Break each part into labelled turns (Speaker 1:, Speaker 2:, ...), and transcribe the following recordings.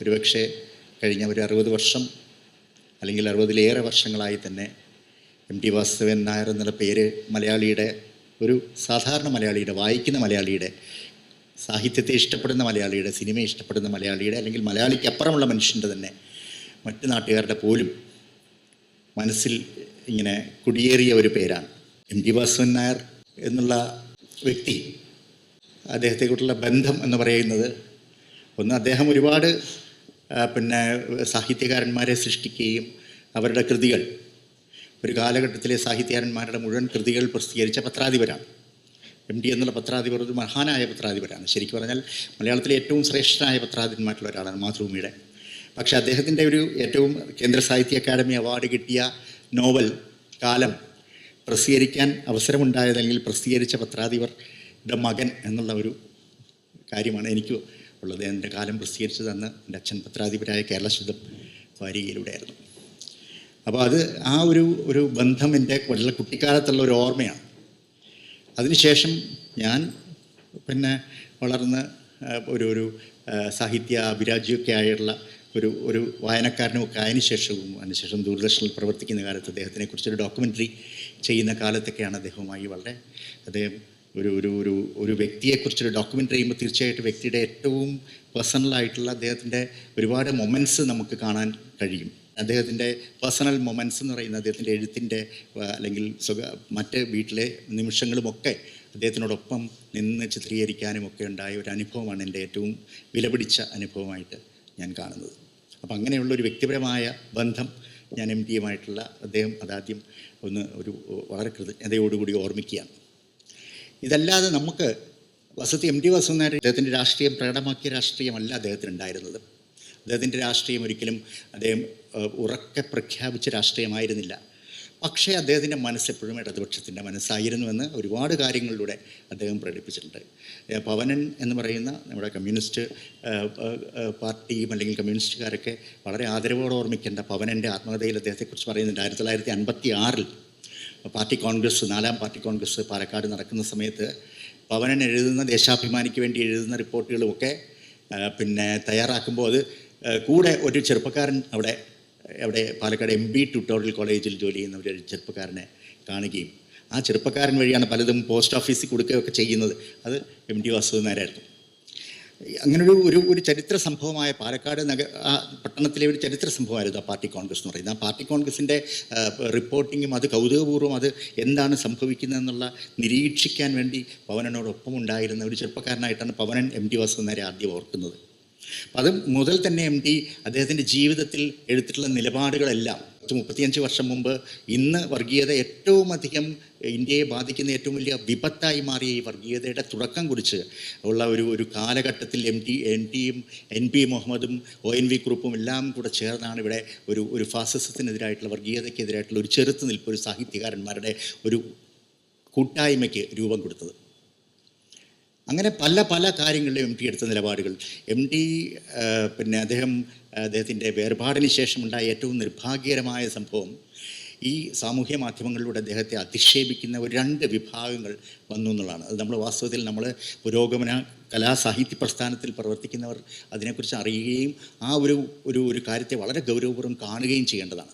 Speaker 1: ഒരുപക്ഷെ കഴിഞ്ഞ ഒരു അറുപത് വർഷം അല്ലെങ്കിൽ അറുപതിലേറെ വർഷങ്ങളായി തന്നെ എം ടി വാസുദേവൻ നായർ എന്നുള്ള പേര് മലയാളിയുടെ ഒരു സാധാരണ മലയാളിയുടെ വായിക്കുന്ന മലയാളിയുടെ സാഹിത്യത്തെ ഇഷ്ടപ്പെടുന്ന മലയാളിയുടെ സിനിമയെ ഇഷ്ടപ്പെടുന്ന മലയാളിയുടെ അല്ലെങ്കിൽ മലയാളിക്ക് അപ്പുറമുള്ള മനുഷ്യന്റെ തന്നെ മറ്റ് നാട്ടുകാരുടെ പോലും മനസ്സിൽ ഇങ്ങനെ കുടിയേറിയ ഒരു പേരാണ്. എം ടി വാസുദേവൻ നായർ എന്നുള്ള വ്യക്തി അദ്ദേഹത്തെക്കുറിച്ചുള്ള ബന്ധം എന്ന് പറയുന്നത് ഒന്ന് അദ്ദേഹം ഒരുപാട് പിന്നെ സാഹിത്യകാരന്മാരെ സൃഷ്ടിക്കുകയും അവരുടെ കൃതികൾ. ഒരു കാലഘട്ടത്തിലെ സാഹിത്യകാരന്മാരുടെ മുഴുവൻ കൃതികൾ പ്രസിദ്ധീകരിച്ച പത്രാധിപരാണ്. എം ഡി എന്നുള്ള പത്രാധിപർ ഒരു മഹാനായ പത്രാധിപരാണ്. ശരിക്കും പറഞ്ഞാൽ മലയാളത്തിലെ ഏറ്റവും ശ്രേഷ്ഠനായ പത്രാധിപന്മാരിലുള്ള ഒരാളാണ് മാതൃഭൂമിയുടെ. പക്ഷേ അദ്ദേഹത്തിന്റെ ഒരു ഏറ്റവും കേന്ദ്ര സാഹിത്യ അക്കാദമി അവാർഡ് കിട്ടിയ നോവൽ കാലം പ്രസിദ്ധീകരിക്കാൻ അവസരമുണ്ടായതെങ്കിൽ പ്രസിദ്ധീകരിച്ച പത്രാധിപരുടെ മകൻ എന്നുള്ള ഒരു കാര്യമാണ് എനിക്ക് ഉള്ളത്. എന്റെ കാലം പ്രസിദ്ധീകരിച്ചത് അന്ന് എന്റെ അച്ഛൻ പത്രാധിപരായ കേരള ശുദ്ധം വാരികയിലൂടെയായിരുന്നു. അപ്പോൾ അത് ആ ഒരു ഒരു ബന്ധം എന്റെ വളരെ കുട്ടിക്കാലത്തുള്ള ഒരു ഓർമ്മയാണ്. അതിനുശേഷം ഞാൻ പിന്നെ വളർന്ന് ഒരു ഒരു സാഹിത്യ അഭിരാജ്യമൊക്കെ ആയിട്ടുള്ള ഒരു ഒരു വായനക്കാരനും ഒക്കെ ആയതിനു ശേഷവും അതിനുശേഷം ദൂരദർശനിൽ പ്രവർത്തിക്കുന്ന കാലത്ത് അദ്ദേഹത്തിനെക്കുറിച്ചൊരു ഡോക്യുമെന്ററി ചെയ്യുന്ന കാലത്തൊക്കെയാണ് അദ്ദേഹവുമായി വളരെ അദ്ദേഹം ഒരു ഒരു ഒരു ഒരു വ്യക്തിയെക്കുറിച്ചൊരു ഡോക്യുമെന്ററി ചെയ്യുമ്പോൾ തീർച്ചയായിട്ടും വ്യക്തിയുടെ ഏറ്റവും പേഴ്സണലായിട്ടുള്ള അദ്ദേഹത്തിന്റെ ഒരുപാട് മൊമെന്റ്സ് നമുക്ക് കാണാൻ കഴിയും. അദ്ദേഹത്തിന്റെ പേഴ്സണൽ മൊമെന്റ്സ് എന്ന് പറയുന്നത് അദ്ദേഹത്തിന്റെ എഴുത്തിന്റെ അല്ലെങ്കിൽ സുഖ മറ്റ് വീട്ടിലെ നിമിഷങ്ങളുമൊക്കെ അദ്ദേഹത്തിനോടൊപ്പം നിന്ന് ചിത്രീകരിക്കാനും ഒക്കെ ഉണ്ടായ ഒരു അനുഭവമാണ് എന്റെ ഏറ്റവും വിലപിടിച്ച അനുഭവമായിട്ട് ഞാൻ കാണുന്നത്. അപ്പം അങ്ങനെയുള്ളൊരു വ്യക്തിപരമായ ബന്ധം ഞാൻ എം ഡിയുമായിട്ടുള്ള അദ്ദേഹം അതാദ്യം ഒന്ന് ഒരു വളരെ കൃതജ്ഞതയോടുകൂടി ഓർമ്മിക്കുകയാണ്. ഇതല്ലാതെ നമുക്ക് വസതി എം ടി വസുനായർ അദ്ദേഹത്തിന്റെ രാഷ്ട്രീയം പ്രകടമാക്കിയ രാഷ്ട്രീയമല്ല അദ്ദേഹത്തിന് ഉണ്ടായിരുന്നത് അദ്ദേഹത്തിന്റെ രാഷ്ട്രീയം ഒരിക്കലും അദ്ദേഹം ഉറക്കെ പ്രഖ്യാപിച്ച രാഷ്ട്രീയമായിരുന്നില്ല. പക്ഷേ അദ്ദേഹത്തിന്റെ മനസ്സെപ്പോഴും ഇടതുപക്ഷത്തിന്റെ മനസ്സായിരുന്നുവെന്ന് ഒരുപാട് കാര്യങ്ങളിലൂടെ അദ്ദേഹം പ്രകടിപ്പിച്ചിട്ടുണ്ട്. പവനൻ എന്ന് പറയുന്ന നമ്മുടെ കമ്മ്യൂണിസ്റ്റ് പാർട്ടിയും അല്ലെങ്കിൽ കമ്മ്യൂണിസ്റ്റുകാരൊക്കെ വളരെ ആദരവോടെ ഓർമ്മിക്കേണ്ട പവനന്റെ ആത്മകഥയിൽ അദ്ദേഹത്തെക്കുറിച്ച് പറയുന്നുണ്ട് ആയിരത്തി തൊള്ളായിരത്തി അൻപത്തി ആറിൽ പാർട്ടി കോൺഗ്രസ് നാലാം പാർട്ടി കോൺഗ്രസ് പാലക്കാട് നടക്കുന്ന സമയത്ത് പവനൻ എഴുതുന്ന ദേശാഭിമാനിക്ക് വേണ്ടി എഴുതുന്ന റിപ്പോർട്ടുകളുമൊക്കെ പിന്നെ തയ്യാറാക്കുമ്പോൾ അത് കൂടെ ഒരു ചെറുപ്പക്കാരൻ അവിടെ അവിടെ പാലക്കാട് എം ബി ട്യൂട്ടോറിയൽ കോളേജിൽ ജോലി ചെയ്യുന്ന ഒരു ചെറുപ്പക്കാരനെ കാണുകയും ആ ചെറുപ്പക്കാരൻ വഴിയാണ് പലതും പോസ്റ്റ് ഓഫീസിൽ കൊടുക്കുകയൊക്കെ ചെയ്യുന്നത്. അത് എം ഡി വാസുദേവനായിരുന്നു അങ്ങനൊരു ഒരു ഒരു ചരിത്ര സംഭവമായ പാലക്കാട് നഗ ആ പട്ടണത്തിലെ ഒരു ചരിത്ര സംഭവമായിരുന്നു ആ പാർട്ടി കോൺഗ്രസ് എന്ന് പറയുന്നത്. ആ പാർട്ടി കോൺഗ്രസിന്റെ റിപ്പോർട്ടിങ്ങും അത് കൗതുകപൂർവം അത് എന്താണ് സംഭവിക്കുന്നതെന്നുള്ള നിരീക്ഷിക്കാൻ വേണ്ടി പവനനോടൊപ്പം ഉണ്ടായിരുന്ന ഒരു ചെറുപ്പക്കാരനായിട്ടാണ് പവനൻ എം ടി വാസുനേരെ ആദ്യം ഓർക്കുന്നത്. അപ്പം അത് മുതൽ തന്നെ എം ടി അദ്ദേഹത്തിന്റെ ജീവിതത്തിൽ എടുത്തിട്ടുള്ള നിലപാടുകളെല്ലാം മുപ്പത്തിയഞ്ച് വർഷം മുമ്പ് ഇന്ന് വർഗീയത ഏറ്റവും അധികം ഇന്ത്യയെ ബാധിക്കുന്ന ഏറ്റവും വലിയ വിപത്തായി മാറിയ ഈ വർഗീയതയുടെ തുടക്കം കുറിച്ച് ഉള്ള ഒരു ഒരു കാലഘട്ടത്തിൽ എം ടി എൻ ടിയും എൻ പി മുഹമ്മദും ഒ എൻ വി ഗ്രൂപ്പും എല്ലാം കൂടെ ചേർന്നാണ് ഇവിടെ ഒരു ഒരു ഫാസിസത്തിനെതിരായിട്ടുള്ള വർഗീയതയ്ക്കെതിരായിട്ടുള്ള ഒരു ചെറുത്തുനിൽപ്പ് ഒരു സാഹിത്യകാരന്മാരുടെ ഒരു കൂട്ടായ്മയ്ക്ക് രൂപം കൊടുത്തത്. അങ്ങനെ പല പല കാര്യങ്ങളിലും എം ടി എടുത്ത നിലപാടുകൾ. എം ടി പിന്നെ അദ്ദേഹം അദ്ദേഹത്തിന്റെ വേർപാടിന് ശേഷമുണ്ടായ ഏറ്റവും നിർഭാഗ്യകരമായ സംഭവം ഈ സാമൂഹ്യ മാധ്യമങ്ങളിലൂടെ അദ്ദേഹത്തെ അധിക്ഷേപിക്കുന്ന ഒരു രണ്ട് വിഭാഗങ്ങൾ വന്നു എന്നുള്ളതാണ്. അത് നമ്മൾ വാസ്തവത്തിൽ നമ്മൾ പുരോഗമന കലാസാഹിത്യ പ്രസ്ഥാനത്തിൽ പ്രവർത്തിക്കുന്നവർ അതിനെക്കുറിച്ച് അറിയുകയും ആ ഒരു ഒരു ഒരു കാര്യത്തെ വളരെ ഗൗരവപൂർവം കാണുകയും ചെയ്യേണ്ടതാണ്.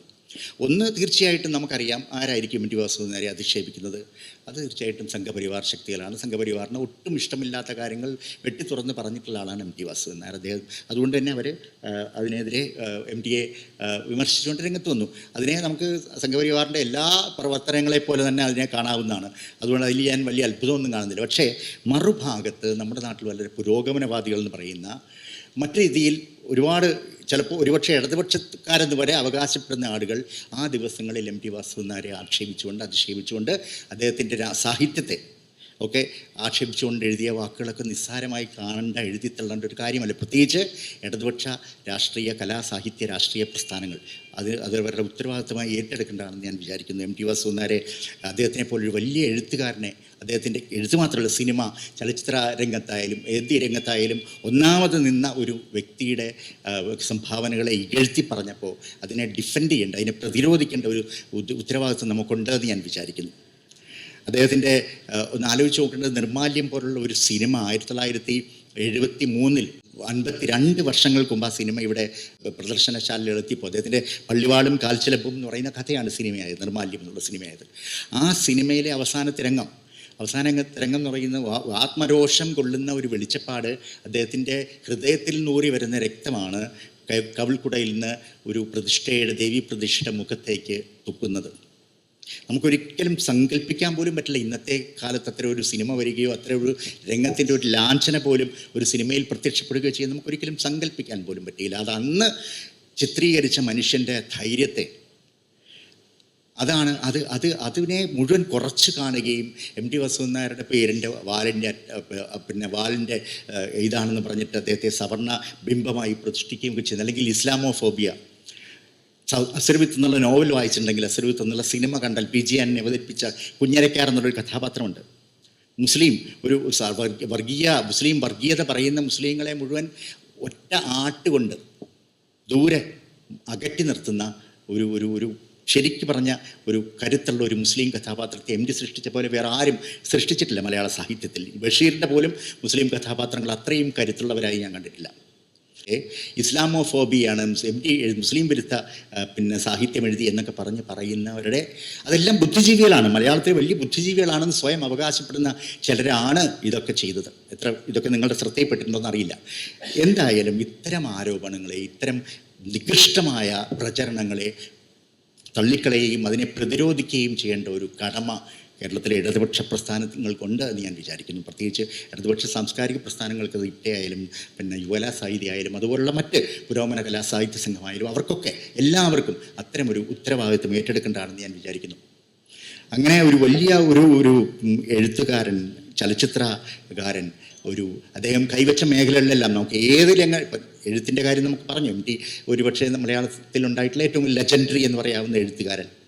Speaker 1: ഒന്ന് തീർച്ചയായിട്ടും നമുക്കറിയാം ആരായിരിക്കും എം ടി വാസുദേവനെ അധിക്ഷേപിക്കുന്നത്. അത് തീർച്ചയായിട്ടും സംഘപരിവാർ ശക്തികളാണ്. സംഘപരിവാറിന് ഒട്ടും ഇഷ്ടമില്ലാത്ത കാര്യങ്ങൾ വെട്ടി തുറന്ന് പറഞ്ഞിട്ടുള്ള ആളാണ് എം ടി വാസുദേവൻ നായർ അദ്ദേഹം അതുകൊണ്ട് തന്നെ അവർ അതിനെതിരെ എം ടിയെ വിമർശിച്ചുകൊണ്ട് രംഗത്ത് വന്നു. അതിനെ നമുക്ക് സംഘപരിവാറിന്റെ എല്ലാ പ്രവർത്തനങ്ങളെ പോലെ തന്നെ അതിനെ കാണാവുന്നതാണ്. അതുകൊണ്ട് അതിൽ ഞാൻ വലിയ അത്ഭുതമൊന്നും കാണുന്നില്ല. പക്ഷേ മറുഭാഗത്ത് നമ്മുടെ നാട്ടിൽ വളരെ പുരോഗമനവാദികൾ എന്ന് പറയുന്ന മറ്റു രീതിയിൽ ഒരുപാട് ചിലപ്പോൾ ഒരുപക്ഷെ ഇടതുപക്ഷക്കാരെന്ന് വരെ അവകാശപ്പെടുന്ന ആളുകൾ ആ ദിവസങ്ങളിൽ എം ടി വാസുദേവനാരെ ആക്ഷേപിച്ചുകൊണ്ട് അധിക്ഷേപിച്ചുകൊണ്ട് അദ്ദേഹത്തിന്റെ സാഹിത്യത്തെ ഒക്കെ ആക്ഷേപിച്ചുകൊണ്ട് എഴുതിയ വാക്കുകളൊക്കെ നിസ്സാരമായി കാണേണ്ട എഴുതി തള്ളേണ്ട ഒരു കാര്യമല്ല. പ്രത്യേകിച്ച് ഇടതുപക്ഷ രാഷ്ട്രീയ കലാ സാഹിത്യ രാഷ്ട്രീയ പ്രസ്ഥാനങ്ങൾ. അത് അത് അവരുടെ ഉത്തരവാദിത്തമായി ഏറ്റെടുക്കേണ്ടതാണെന്ന് ഞാൻ വിചാരിക്കുന്നു. എം ടി വാസുനാരെ അദ്ദേഹത്തിനെ പോലൊരു വലിയ എഴുത്തുകാരനെ അദ്ദേഹത്തിന്റെ എഴുത്ത് മാത്രമല്ല സിനിമ ചലച്ചിത്ര രംഗത്തായാലും ഏത് രംഗത്തായാലും ഒന്നാമത് നിന്ന ഒരു വ്യക്തിയുടെ സംഭാവനകളെ ഇകഴ്ത്തി പറഞ്ഞപ്പോൾ അതിനെ ഡിഫെൻഡ് ചെയ്യേണ്ട അതിനെ പ്രതിരോധിക്കേണ്ട ഒരു ഉത്ത- ഉത്തരവാദിത്വം നമുക്കുണ്ടെന്ന് ഞാൻ വിചാരിക്കുന്നു. അദ്ദേഹത്തിന്റെ ഒന്ന് ആലോചിച്ച് നോക്കേണ്ടത് നിർമാല്യം പോലുള്ള ഒരു സിനിമ ആയിരത്തി തൊള്ളായിരത്തി എഴുപത്തി മൂന്നിൽ അൻപത്തിരണ്ട് വർഷങ്ങൾക്ക് മുമ്പ് ആ സിനിമ ഇവിടെ പ്രദർശനശാലയിൽ എത്തിയപ്പോൾ അദ്ദേഹത്തിന്റെ പള്ളിവാളും കാൽച്ചിലപ്പും എന്ന് പറയുന്ന കഥയാണ് സിനിമയായത് നിർമാല്യം എന്നുള്ള സിനിമയായത്. ആ സിനിമയിലെ അവസാനത്തെ രംഗം അവസാന രംഗം എന്ന് പറയുന്ന ആത്മരോഷം കൊള്ളുന്ന ഒരു വെളിച്ചപ്പാട് അദ്ദേഹത്തിന്റെ ഹൃദയത്തിൽ നൂറി വരുന്ന രക്തമാണ് കവിൾക്കുടയിൽ നിന്ന് ഒരു പ്രതിഷ്ഠയുടെ ദേവീ പ്രതിഷ്ഠ മുഖത്തേക്ക് തുപ്പുന്നത്. നമുക്കൊരിക്കലും സങ്കല്പിക്കാൻ പോലും പറ്റില്ല ഇന്നത്തെ കാലത്ത് അത്ര ഒരു സിനിമ വരികയോ അത്ര ഒരു രംഗത്തിന്റെ ഒരു ലാഞ്ചന പോലും ഒരു സിനിമയിൽ പ്രത്യക്ഷപ്പെടുകയോ ചെയ്യാൻ നമുക്കൊരിക്കലും സങ്കല്പിക്കാൻ പോലും പറ്റിയില്ല. അത് അന്ന് ചിത്രീകരിച്ച മനുഷ്യന്റെ ധൈര്യത്തെ അതാണ് അത് അത് അതിനെ മുഴുവൻ കുറച്ച് കാണുകയും എം ടി വസുനായരുടെ പേരിന്റെ വാലിന്റെ പിന്നെ വാലിന്റെ ഇതാണെന്ന് പറഞ്ഞിട്ട് അദ്ദേഹത്തെ സവർണ ബിംബമായി പ്രതിഷ്ഠിക്കുകയും ചെയ്യുന്നത് അല്ലെങ്കിൽ ഇസ്ലാമോഫോബിയ അസുരവിത്ത് എന്നുള്ള നോവൽ വായിച്ചിട്ടുണ്ടെങ്കിൽ അസുരവിത്ത് എന്നുള്ള സിനിമ കണ്ടാൽ പി ജി ആനെ അവതരിപ്പിച്ച കുഞ്ഞരക്കാർ എന്നുള്ളൊരു കഥാപാത്രമുണ്ട്. മുസ്ലിം ഒരു വർഗീയ മുസ്ലിം വർഗീയത പറയുന്ന മുസ്ലിങ്ങളെ മുഴുവൻ ഒറ്റ ആട്ടുകൊണ്ട് ദൂരെ അകറ്റി നിർത്തുന്ന ഒരു ഒരു ഒരു ശരിക്ക് പറഞ്ഞ ഒരു കരുത്തുള്ള ഒരു മുസ്ലിം കഥാപാത്രത്തെ എം ഡി സൃഷ്ടിച്ച പോലെ വേറെ ആരും സൃഷ്ടിച്ചിട്ടില്ല മലയാള സാഹിത്യത്തിൽ. ബഷീറിന്റെ പോലും മുസ്ലിം കഥാപാത്രങ്ങൾ അത്രയും കരുത്തുള്ളവരായി ഞാൻ കണ്ടിട്ടില്ല. ഇസ്ലാമോഫോബിയാണ്. എം ഫോബിയാണ് മുസ്ലിം വിരുദ്ധ പിന്നെ സാഹിത്യം എഴുതി എന്നൊക്കെ പറഞ്ഞ് പറയുന്നവരുടെ അതെല്ലാം ബുദ്ധിജീവികളാണ്. മലയാളത്തിലെ വലിയ ബുദ്ധിജീവികളാണെന്ന് സ്വയം അവകാശപ്പെടുന്ന ചിലരാണ് ഇതൊക്കെ ചെയ്തത്. എത്ര ഇതൊക്കെ നിങ്ങളുടെ ശ്രദ്ധയിൽപ്പെട്ടിട്ടുണ്ടോയെന്ന് അറിയില്ല. എന്തായാലും ഇത്തരം ആരോപണങ്ങളെ ഇത്തരം നികൃഷ്ടമായ പ്രചരണങ്ങളെ തള്ളിക്കളയുകയും അതിനെ പ്രതിരോധിക്കുകയും ചെയ്യേണ്ട ഒരു കടമ കേരളത്തിലെ ഇടതുപക്ഷ പ്രസ്ഥാനങ്ങൾക്കുണ്ട് എന്ന് ഞാൻ വിചാരിക്കുന്നു. പ്രത്യേകിച്ച് ഇടതുപക്ഷ സാംസ്കാരിക പ്രസ്ഥാനങ്ങൾക്ക് ഇട്ടയായാലും പിന്നെ യുവലാ സാഹിതി ആയാലും അതുപോലുള്ള മറ്റ് പുരോഗമന കലാ സാഹിത്യ സംഘമായാലും അവർക്കൊക്കെ എല്ലാവർക്കും അത്തരമൊരു ഉത്തരവാദിത്വം ഏറ്റെടുക്കേണ്ടതാണെന്ന് ഞാൻ വിചാരിക്കുന്നു. അങ്ങനെ ഒരു വലിയ ഒരു ഒരു എഴുത്തുകാരൻ ചലച്ചിത്രകാരൻ ഒരു അദ്ദേഹം കൈവച്ച മേഖലകളിലെല്ലാം നമുക്ക് ഏത് രംഗ എഴുത്തിന്റെ കാര്യം നമുക്ക് പറഞ്ഞു. എം ടി ഒരുപക്ഷെ മലയാളത്തിൽ ഉണ്ടായിട്ടുള്ള ഏറ്റവും ലെജൻഡറി എന്ന് പറയാവുന്ന എഴുത്തുകാരൻ.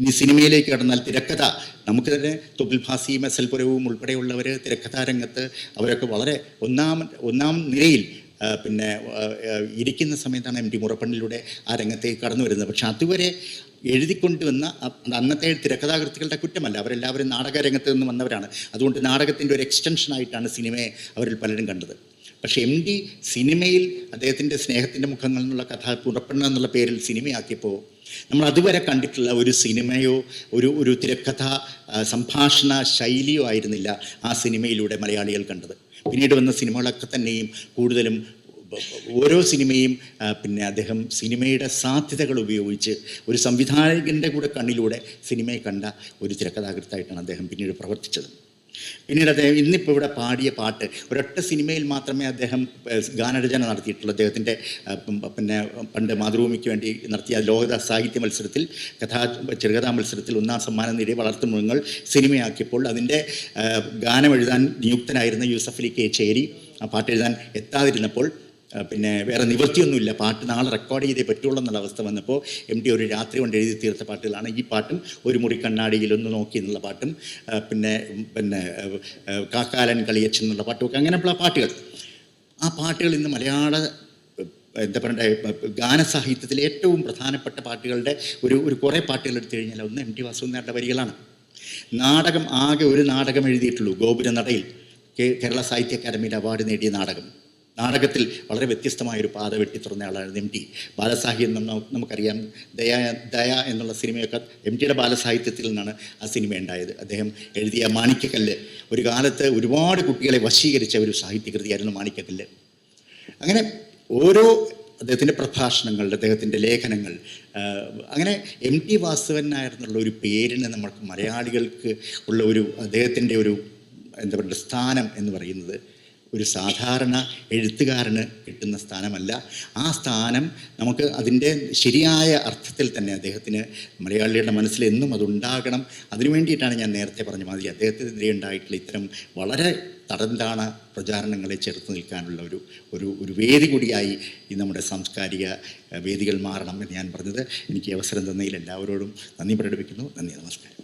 Speaker 1: ഇനി സിനിമയിലേക്ക് കടന്നാൽ തിരക്കഥ. നമുക്ക് തന്നെ തൊപ്പിൽ ഭാസിയും എസ് എൽ പുരവും ഉൾപ്പെടെയുള്ളവർ തിരക്കഥാ രംഗത്ത് അവരൊക്കെ വളരെ ഒന്നാം ഒന്നാം നിരയിൽ പിന്നെ ഇരിക്കുന്ന സമയത്താണ് എം ടി മുറപ്പണ്ണിലൂടെ ആ രംഗത്തേക്ക് കടന്നു വരുന്നത്. പക്ഷെ അതുവരെ എഴുതിക്കൊണ്ടുവന്ന അന്നത്തെ തിരക്കഥാകൃത്തുക്കളുടെ കുറ്റമല്ല. അവരെല്ലാവരും നാടകരംഗത്ത് നിന്ന് വന്നവരാണ്. അതുകൊണ്ട് നാടകത്തിന്റെ ഒരു എക്സ്റ്റൻഷനായിട്ടാണ് സിനിമയെ അവരിൽ പലരും കണ്ടത്. പക്ഷേ എം ഡി സിനിമയിൽ അദ്ദേഹത്തിന്റെ സ്നേഹത്തിന്റെ മുഖങ്ങൾ എന്നുള്ള കഥ പുറപ്പെടണം എന്നുള്ള പേരിൽ സിനിമയാക്കിയപ്പോൾ നമ്മൾ അതുവരെ കണ്ടിട്ടുള്ള ഒരു സിനിമയോ ഒരു ഒരു തിരക്കഥ സംഭാഷണ ശൈലിയോ ആയിരുന്നില്ല ആ സിനിമയിലൂടെ മലയാളികൾ കണ്ടത്. പിന്നീട് വന്ന സിനിമകളൊക്കെ തന്നെയും കൂടുതലും ഓരോ സിനിമയും പിന്നെ അദ്ദേഹം സിനിമയുടെ സാധ്യതകൾ ഉപയോഗിച്ച് ഒരു സംവിധായകന്റെ കൂടെ കണ്ണിലൂടെ സിനിമയെ കണ്ട ഒരു തിരക്കഥാകൃത്തായിട്ടാണ് അദ്ദേഹം പിന്നീട് പ്രവർത്തിച്ചത്. പിന്നീട് അദ്ദേഹം ഇന്നിപ്പോൾ ഇവിടെ പാടിയ പാട്ട് ഒരൊറ്റ സിനിമയിൽ മാത്രമേ അദ്ദേഹം ഗാനരചന നടത്തിയിട്ടുള്ളൂ. അദ്ദേഹത്തിന്റെ പിന്നെ പണ്ട് മാതൃഭൂമിക്ക് വേണ്ടി നടത്തിയ ലോകത സാഹിത്യ മത്സരത്തിൽ കഥാ ചെറുകഥാ മത്സരത്തിൽ ഒന്നാം സമ്മാനം നേടിയ വളർത്തു മൃഗങ്ങൾ സിനിമയാക്കിയപ്പോൾ അതിന്റെ ഗാനം എഴുതാൻ നിയുക്തനായിരുന്ന യൂസഫ് അലി കെ. ചേരി ആ പാട്ട് എഴുതാൻ എത്താതിരുന്നപ്പോൾ പിന്നെ വേറെ നിവൃത്തിയൊന്നുമില്ല. പാട്ട് നാളെ റെക്കോർഡ് ചെയ്തേ പറ്റുള്ളൂ എന്നുള്ള അവസ്ഥ വന്നപ്പോൾ എം ടി ഒരു രാത്രി കൊണ്ട് എഴുതി തീർത്ത പാട്ടുകളാണ്. ഈ പാട്ടും ഒരു മുറി കണ്ണാടിയിൽ ഒന്ന് നോക്കി എന്നുള്ള പാട്ടും പിന്നെ പിന്നെ കാക്കാലൻ കളിയച്ചൻ എന്നുള്ള പാട്ടുമൊക്കെ അങ്ങനെയുള്ള പാട്ടുകൾ. ആ പാട്ടുകൾ ഇന്ന് മലയാള എന്താ പറയണ്ടേ ഗാനസാഹിത്യത്തിലെ ഏറ്റവും പ്രധാനപ്പെട്ട പാട്ടുകളുടെ ഒരു ഒരു കുറേ പാട്ടുകൾ എടുത്തു കഴിഞ്ഞാൽ ഒന്ന് എം ടി വാസുദേവനാരുടെ വരികളാണ്. നാടകം ആകെ ഒരു നാടകം എഴുതിയിട്ടുള്ളൂ ഗോപുര നടയിൽ കേരള സാഹിത്യ അക്കാദമിയുടെ അവാർഡ് നേടിയ നാടകം. നാടകത്തിൽ വളരെ വ്യത്യസ്തമായൊരു പാത വെട്ടി തുറന്ന ആളായിരുന്നു എം ടി ബാലസാഹിത്യം നമുക്കറിയാം. ദയ ദയ എന്നുള്ള സിനിമയൊക്കെ എം ടിയുടെ ബാലസാഹിത്യത്തിൽ നിന്നാണ് ആ സിനിമ ഉണ്ടായത്. അദ്ദേഹം എഴുതിയ മാണിക്കക്കല്ല് ഒരു കാലത്ത് ഒരുപാട് കുട്ടികളെ വശീകരിച്ച ഒരു സാഹിത്യകൃതിയായിരുന്നു മാണിക്കക്കല്ല് അങ്ങനെ ഓരോ അദ്ദേഹത്തിന്റെ പ്രഭാഷണങ്ങൾ അദ്ദേഹത്തിന്റെ ലേഖനങ്ങൾ അങ്ങനെ എം ടി വാസുവൻ ഒരു പേരിന് നമ്മൾക്ക് മലയാളികൾക്ക് ഉള്ള ഒരു അദ്ദേഹത്തിന്റെ ഒരു എന്താ പറയുക സ്ഥാനം എന്ന് പറയുന്നത് ഒരു സാധാരണ എഴുത്തുകാരന് കിട്ടുന്ന സ്ഥാനമല്ല. ആ സ്ഥാനം നമുക്ക് അതിന്റെ ശരിയായ അർത്ഥത്തിൽ തന്നെ അദ്ദേഹത്തിന് മലയാളികളുടെ മനസ്സിൽ എന്നും അതുണ്ടാകണം. അതിനു വേണ്ടിയിട്ടാണ് ഞാൻ നേരത്തെ പറഞ്ഞ മാതിരി അദ്ദേഹത്തിനെതിരെ ഉണ്ടായിട്ടുള്ള ഇത്തരം വളരെ തടന്താണ പ്രചാരണങ്ങളെ ചെറുത്ത് നിൽക്കാനുള്ള ഒരു ഒരു ഒരു വേദി കൂടിയായി ഈ നമ്മുടെ സാംസ്കാരിക വേദികൾ മാറണം എന്ന് ഞാൻ പറഞ്ഞത്. എനിക്ക് അവസരം തന്നതിൽ എല്ലാവരോടും നന്ദി പ്രകടിപ്പിക്കുന്നു. നന്ദി നമസ്കാരം.